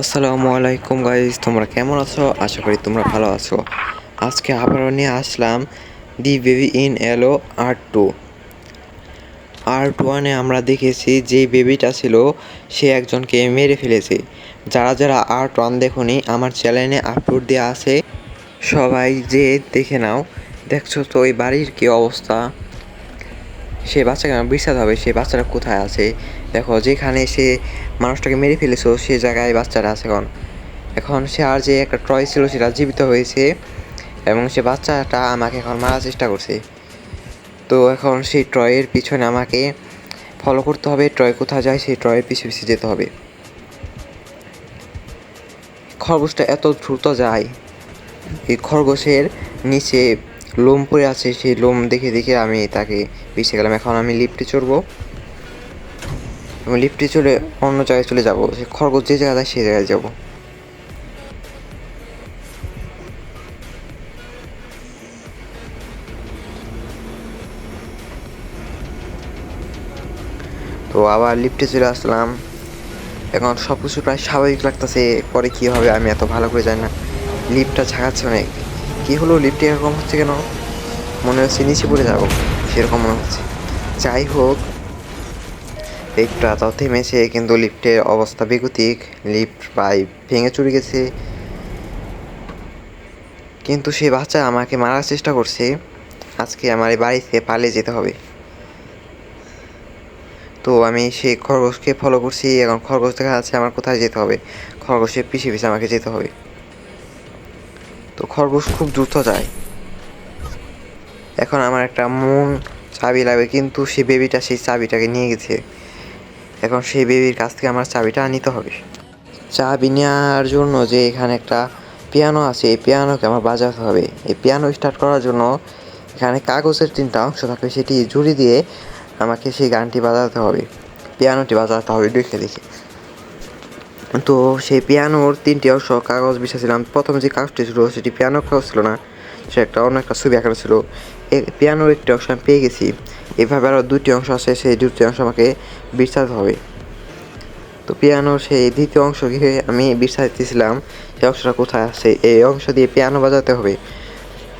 আসসালামু আলাইকুম গাইজ তোমরা কেমন আছো? আশা করি তোমরা ভালো আছো। আজকে আবারও নিয়ে আসলাম দি বেবি ইন এলো আর টু আর্ট ওয়ানে আমরা দেখেছি যে বেবিটা ছিল, সে একজনকে মেরে ফেলেছে। যারা যারা আর্ট ওয়ান দেখুনি, আমার চ্যানেলে আপলোড দেওয়া আছে, সবাই যে দেখে নাও। দেখছ তো ওই বাড়ির কী অবস্থা? সে বাচ্চাকে আমার বিশ্বাস হবে, সে বাচ্চাটা কোথায় আছে? দেখো, যেখানে সে মানুষটাকে মেরে ফেলেছো, সে জায়গায় বাচ্চারা আছে এখন। এখন সে আর যে একটা ট্রয় ছিল, সেটা জীবিত হয়েছে এবং সে বাচ্চাটা আমাকে এখন মারার চেষ্টা করছে। তো এখন সেই ট্রয়ের পিছনে আমাকে ফলো করতে হবে ট্রয় কোথায় যায়, সেই ট্রয়ের পিছু পিছু যেতে হবে। খরগোশটা এত দ্রুত যায়, এই খরগোশের নিচে লোম পড়ে আছে, সেই লোম দেখে দেখে আমি তাকে পিছিয়ে গেলাম। এখন আমি লিফটে চড়বো। এবং লিফটে চলে অন্য জায়গায় চলে যাব। সে খরগোশ যে জায়গায় সেই জায়গায় যাব। তো আবার লিফটে চলে আসলাম। এখন সব কিছু প্রায় স্বাভাবিক লাগতেছে, পরে কী হবে আমি এত ভালো করে জানি না। লিফটটা ঝাঁকাচ্ছে অনেক। কী হলো লিফটে এরকম হচ্ছে কেন? মনে হচ্ছে নিচে পড়ে যাব, সেরকম মনে হচ্ছে। যাই হোক লিফটটা তাও থেমেছে, কিন্তু লিফটের অবস্থা বেগতিক। লিফট পাইপ ভেঙে চুরে গেছে। কিন্তু সেই বাচ্চা আমাকে মারার চেষ্টা করছে। আজকে আমার এই বাড়ি থেকে পালিয়ে যেতে হবে। তো আমি সেই খরগোশকে ফলো করছি, এখন খরগোশ দেখা যাচ্ছে আমার কোথায় যেতে হবে। খরগোশের পিছিয়ে পিছিয়ে আমাকে যেতে হবে। তো খরগোশ খুব দ্রুত যায়। এখন আমার একটা মন চাবি লাগবে, কিন্তু সেই বেবিটা সেই চাবিটাকে নিয়ে গেছে। এখন সেই বেবির কাছ থেকে আমার চাবিটা নিতে হবে। চাবি নেওয়ার জন্য যে এখানে একটা পিয়ানো আছে, এই পিয়ানোকে আমার বাজাতে হবে। এই পিয়ানো স্টার্ট করার জন্য এখানে কাগজের তিনটা অংশ থাকবে, সেটি জুড়ি দিয়ে আমাকে সেই গানটি বাজাতে হবে। পিয়ানোটি বাজাতে হবে, দেখে দেখে। তো সেই পিয়ানোর তিনটি অংশ কাগজ বিছাছিলাম প্রথম যে কাগজটি ছিল, সেটি পিয়ানো কাগজ ছিল না, সে একটা অন্য একটা ছবি আঁকানো ছিল। পিয়ানোর একটি অংশ আমি পেয়ে গেছি। এভাবে আরও দুটি অংশ আছে, সেই দুটি অংশ আমাকে বিছাতে হবে। তো পিয়ানোর সেই দ্বিতীয় অংশকে আমি বিছাইতেছিলাম সেই অংশটা কোথায় আছে? এই অংশ দিয়ে পিয়ানো বাজাতে হবে।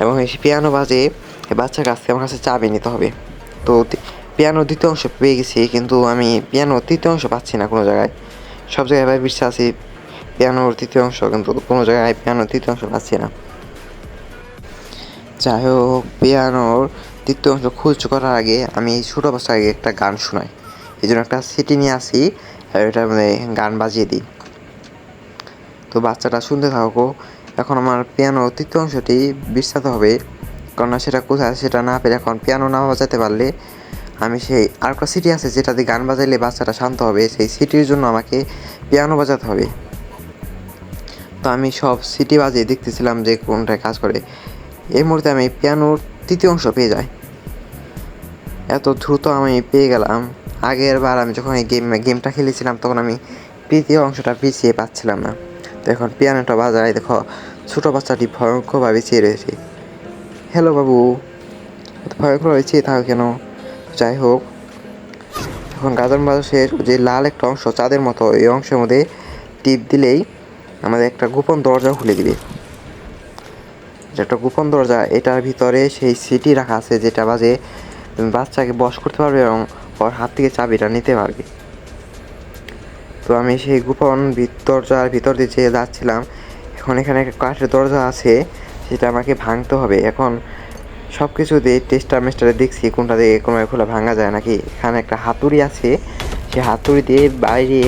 এবং এই পিয়ানো বাজে বাচ্চার কাছ থেকে আমার কাছে চাবি নিতে হবে। তো পিয়ানোর দ্বিতীয় অংশ পেয়ে গেছি, কিন্তু আমি পিয়ানোর তৃতীয় অংশ পাচ্ছি না কোনো জায়গায়। সব জায়গায় ভাই বিশ্বাস আছি, পিয়ানোর তৃতীয় অংশ কিন্তু কোনো জায়গায় পিয়ানোর তৃতীয় অংশ পাচ্ছি না। যাই হোক, পিয়ানোর তৃতীয় অংশ খুঁজ করার আগে আমি ছোটো আগে একটা গান শোনাই। এই জন্য একটা সিটি নিয়ে আসি এটার মধ্যে গান বাজিয়ে দিই। তো বাচ্চাটা শুনতে থাকো। এখন আমার পিয়ানো তৃতীয় অংশটি বিস্তাতে হবে কেননা সেটা কোথায় সেটা না পেরে এখন পিয়ানো না বাজাতে পারলে আমি সেই আর একটা সিটি আছে যেটাতে গান বাজাইলে বাচ্চাটা শান্ত হবে, সেই সিটির জন্য আমাকে পিয়ানো বাজাতে হবে। তো আমি সব সিটি বাজিয়ে দেখতেছিলাম যে কোনটায় কাজ করে। এই মুহূর্তে আমি পিয়ানোর তৃতীয় অংশ পেয়ে যায়। এত দ্রুত আমি পেয়ে গেলাম। আগের বার আমি যখন এই গেম গেমটা খেলেছিলাম, তখন আমি তৃতীয় অংশটা পিছিয়ে পাচ্ছিলাম না। তো এখন পিয়ানোটা বাজায়, দেখো, ছোটো বাচ্চাটি ভয়ঙ্করভাবে চেয়ে রয়েছে। হ্যালো বাবু। ভয়ঙ্করভাবে চেয়ে থাকো কেন? যাই হোক, এখন গাজন বাজসের যে লাল একটা অংশ, চাঁদের মতো, এই অংশের মধ্যে টিপ দিলেই আমাদের একটা গোপন দরজা খুলে দিবে। যে একটা গোপন দরজা, এটার ভিতরে সেই সিটি রাখা আছে যেটা বাজে বাচ্চাকে বশ করতে পারবে এবং ওর হাত থেকে চাবিটা নিতে পারবে। তো আমি সেই গোপন দরজার ভিতর দিয়ে যেয়ে যাচ্ছিলাম, এখন এখানে একটা কাঠের দরজা আছে, সেটা আমাকে ভাঙতে হবে। এখন সব কিছু দিয়ে টেস্টার মেস্টারে দেখছি কোনটা দিয়ে কোনো খোলা ভাঙা যায় নাকি। এখানে একটা হাতুড়ি আছে, সেই হাতুড়ি দিয়ে বাইরে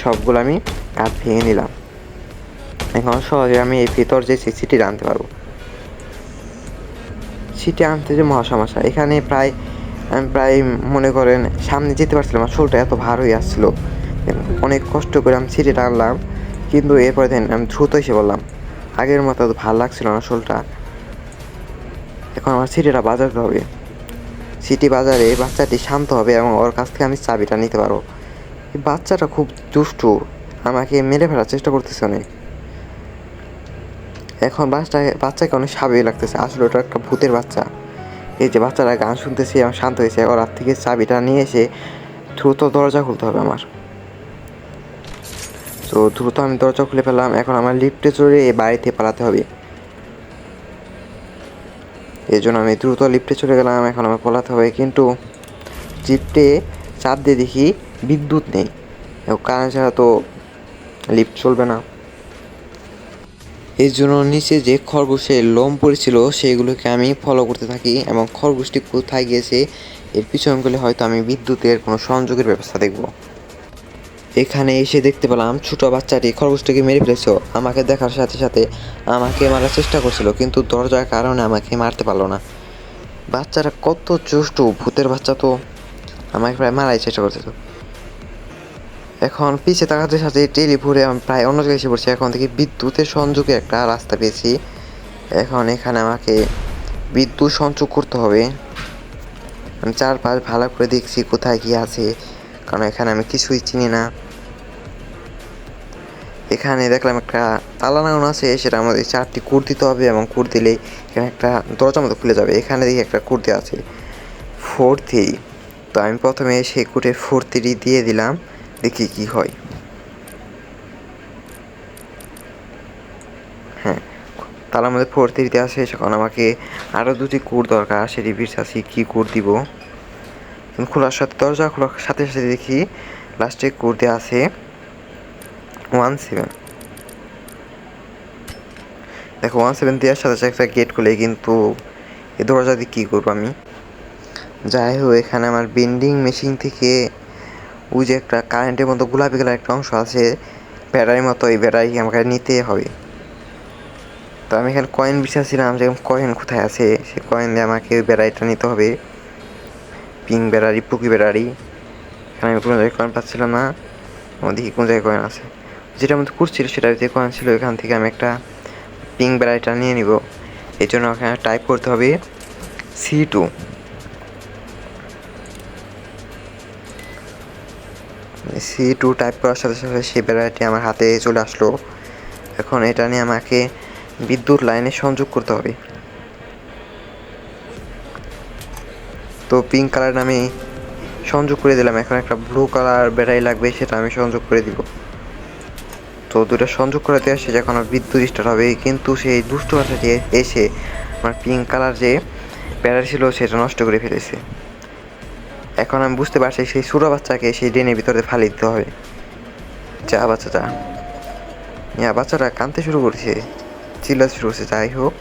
সবগুলো আমি কাঠ ভেঙে নিলাম। এখন সহজে আমি এই ভিতর যে সিটি আনতে পারব। সিটি আনতে যে মহা সমস্যা। এখানে প্রায় আমি প্রায় মনে করেন সামনে যেতে পারছিলাম আমার শোলটা এত ভার হয়ে আসছিল অনেক কষ্ট করে আমি সিটিটা আনলাম কিন্তু এরপরে দেন আমি দ্রুত এসে বললাম আগের মতো এত ভালো লাগছিল না শোলটা। এখন আমার সিটিটা বাজাতে হবে। সিটি বাজারে বাচ্চাটি শান্ত হবে এবং ওর কাছ থেকে আমি চাবিটা নিতে পারব। বাচ্চাটা খুব দুষ্টু, আমাকে মেরে ফেলার চেষ্টা করতেছে অনেক। এখন বাচ্চাকে বাচ্চাকে অনেক স্বাভাবিক লাগতেছে। আসলে ওটা একটা ভূতের বাচ্চা। এই যে বাচ্চারা গান শুনতেছে এবং শান্ত হয়েছে। ওর হাত থেকে চাবিটা নিয়ে এসে দ্রুত দরজা খুলতে হবে আমার। তো দ্রুত আমি দরজা খুলে ফেললাম। এখন আমার লিফটে চড়ে এ বাড়িতে পালাতে হবে। এই জন্য আমি দ্রুত লিফটে চলে গেলাম। এখন আমার পলাতে হবে। কিন্তু লিফটে চাপ দিয়ে দেখি বিদ্যুৎ নেই। কারেন্ট ছাড়া তো লিফট চলবে না। এর জন্য নিচে যে খরগোশের লোম পড়েছিল, সেগুলোকে আমি ফলো করতে থাকি এবং খরগোশটি কোথায় গিয়েছে, এর পিছনে গেলে হয়তো আমি বিদ্যুতের কোনো সংযোগের ব্যবস্থা দেখব। এখানে এসে দেখতে পেলাম ছোট বাচ্চাটি খরগোশটিকে মেরে ফেলেছিল আমাকে দেখার সাথে সাথে আমাকে মারার চেষ্টা করছিল, কিন্তু দরজার কারণে আমাকে মারতে পারল না। বাচ্চারা কত চুষ্টু ভূতের বাচ্চা তো। আমাকে প্রায় মারাই চেষ্টা করতেছিল এখন পিছিয়ে তাকাতে সাথে টেলিফোনে আমি প্রায় অন্য জায়গায় এসে পড়ছি। এখন থেকে বিদ্যুতের সংযোগে একটা রাস্তা পেয়েছি। এখন এখানে আমাকে বিদ্যুৎ সংযোগ করতে হবে। আমি চারপাশ ভালো করে দেখছি কোথায় কি আছে, কারণ এখানে আমি কিছুই চিনি না। এখানে দেখলাম একটা তালা লাগানো আছে, সেটা আমাদের চারটি কুর দিতে হবে এবং কুর দিলে এখানে একটা দরজার মতো খুলে যাবে। এখানে দেখি একটা কুর দেওয়া আছে। Four three. তো আমি প্রথমে সেই কুটে ফোর থ্রি দিয়ে দিলাম। দেখি কি হয়। হ্যাঁ তালার মধ্যে ফোর থ্রিতে আসে সেখন আমাকে আরও দুটি কুর দরকার সেটি বিশ্বাসী কী কুর দিব? খোলার সাথে দরজা খোলার সাথে সাথে দেখি লাস্টে কুর দেওয়া আছে ওয়ান সেভেন দেখো ওয়ান সেভেন দেওয়ার সাথে সাথে একটা গেট খুলে কিন্তু এই দরজা দিয়ে কী করব আমি? যাই হোক, এখানে আমার বেন্ডিং মেশিন থেকে ওই যে একটা কারেন্টের মতো গোলাপি কালার একটা অংশ আছে, ব্যাটারির মতো ওই ব্যাটারি আমাকে নিতে হবে। তো আমি এখানে কয়েন বিছাছিলাম যে কয়েন কোথায় আছে সে কয়েন দিয়ে আমাকে ওই ব্যাটারিটা নিতে হবে। পিঙ্ক ব্যাটারি পুকি ব্যাটারি এখানে আমি কোনো জায়গায় কয়েন পাচ্ছিলাম না দেখি কোন জায়গায় কয়েন আছে। যেটা মধ্যে করছিল সেটা যে কয়েন ছিল, এখান থেকে আমি একটা পিঙ্ক ব্যাটারিটা নিয়ে নিব। এই জন্য ওখানে টাইপ করতে হবে C two C two type করার সাথে সাথে সেই ব্যাটারিটি আমার হাতে চলে আসলো। এখন এটা নিয়ে আমাকে বিদ্যুৎ লাইনে সংযোগ করতে হবে। তো পিঙ্ক কালার আমি সংযোগ করে দিলাম। এখন একটা ব্লু কালার ব্যাটারি লাগবে, সেটা আমি সংযোগ করে দিব। তো দুটো সংযোগ করে দিয়ে আসে যখন বিদ্যুৎ স্টার্ট হবে। কিন্তু সেই দুষ্ট বাচ্চাটি এসে আমার পিঙ্ক কালার যে ব্যাটারি ছিল, সেটা নষ্ট করে ফেলেছে। এখন আমি বুঝতে পারছি সেই ছোটো বাচ্চাকে সেই ড্রেনের ভিতরে ফালি দিতে হবে। যা বাচ্চাটা। ইয়া, বাচ্চাটা কাঁদতে শুরু করেছে, চিল্লাতে শুরু করছে। যাই হোক,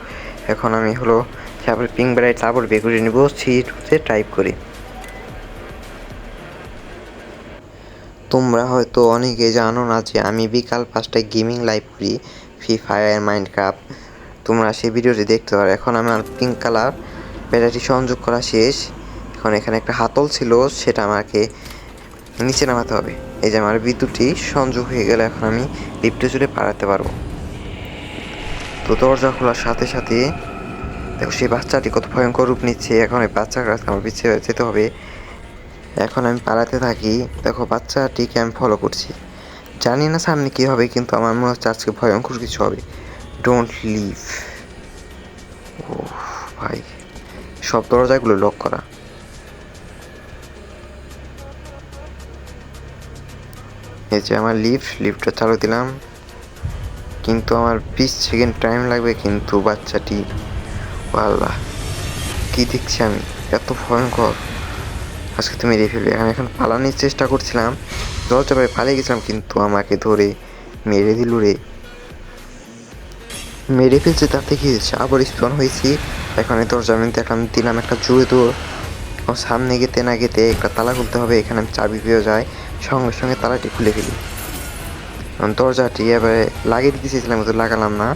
এখন আমি হলো তারপরে পিঙ্ক বেড়াই তারপর করে নিব সিটে টাইপ করে। তোমরা হয়তো অনেকে জানো না যে আমি বিকাল পাঁচটায় গেমিং লাইভ করি ফ্রি ফায়ার মাইন্ড ক্রাফট তোমরা সেই ভিডিওটি দেখতে পারো। এখন আমার পিঙ্ক কালার ব্যাটারি সংযোগ করা শেষ। এখন এখানে একটা হাতল ছিল, সেটা আমাকে নিচে নামাতে হবে। এই যে আমার বিদ্যুৎটি সংযোগ হয়ে গেলে, এখন আমি লিফটে চড়ে পাড়াতে পারব। তো দরজা খোলার সাথে সাথে, দেখো সেই বাচ্চাটি কত ভয়ঙ্কর রূপ নিচ্ছে, এখন এই বাচ্চার কাছে আমার পিছিয়ে যেতে হবে। এখন আমি পালাতে থাকি, দেখো বাচ্চাটিকে আমি ফলো করছি। জানি না সামনে কী হবে, কিন্তু আমার মনে হচ্ছে আজকে ভয়ঙ্কর কিছু হবে। ডোন্ট লিভ ও ভাই। সব দরজাগুলো লক করা। এই যে আমার লিফট লিফটটা চালু দিলাম। কিন্তু আমার বিশ সেকেন্ড টাইম লাগবে কিন্তু বাচ্চাটি আল্লাহ কি দেখছি আমি? এত ভয়ঙ্কর। আজকে তুমি মেরে ফেলবে আমি এখন পালানোর চেষ্টা করছিলাম। দরজা পায়ে পালিয়ে গেছিলাম কিন্তু আমাকে ধরে মেরে দিল রে। মেরে ফেলছে তাতে কি হয়েছে? আবার স্পন হয়েছি। এখন দরজা আমি দেখলাম, দিলাম একটা জোরে দৌড় সামনে গেতে না গেতে একটা তালা খুলতে হবে, এখানে আমি চাবি পেয়ে যায় সঙ্গে সঙ্গে তালাটি খুলে ফেলি। দরজাটি এবারে লাগিয়ে দিতে চেয়েছিলাম, কিন্তু লাগালাম না।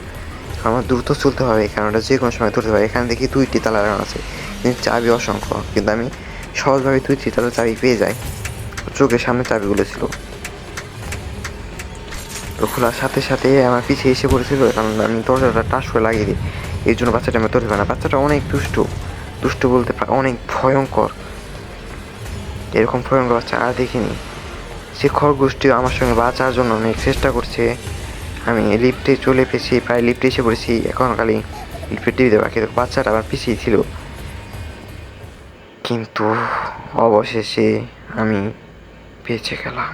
আমার দ্রুত চলতে হবে, কারণ ওটা যে কোনো সময় ধরতে পারে। এখানে দেখি দুইটি তালা লাগানো আছে, কিন্তু চাবি অসংখ্য, কিন্তু আমি সহজভাবে দুইটি তালা চাবি পেয়ে যাই। চোখের সামনে চাবিগুলো ছিল। খোলার সাথে সাথে আমার পিছিয়ে এসে পড়েছিল, কারণ আমি দরজাটা টাস করে লাগিয়ে দিই। এই জন্য বাচ্চাটা আমি ধরতে না। বাচ্চাটা অনেক দুষ্ট। দুষ্ট বলতে অনেক ভয়ঙ্কর। এরকম ভয়ঙ্কর বাচ্চা আর দেখিনি। সে খরগোশটি আমার সঙ্গে বাঁচার জন্য অনেক চেষ্টা করছে, আমি লিফটে চলে পেছি প্রায় লিফটে এসে পড়েছি। এখন খালি লিফটের টিভিতে বাকি বাচ্চাটা আমার পিছিয়ে ছিল। কিন্তু অবশেষে আমি বেঁচে গেলাম।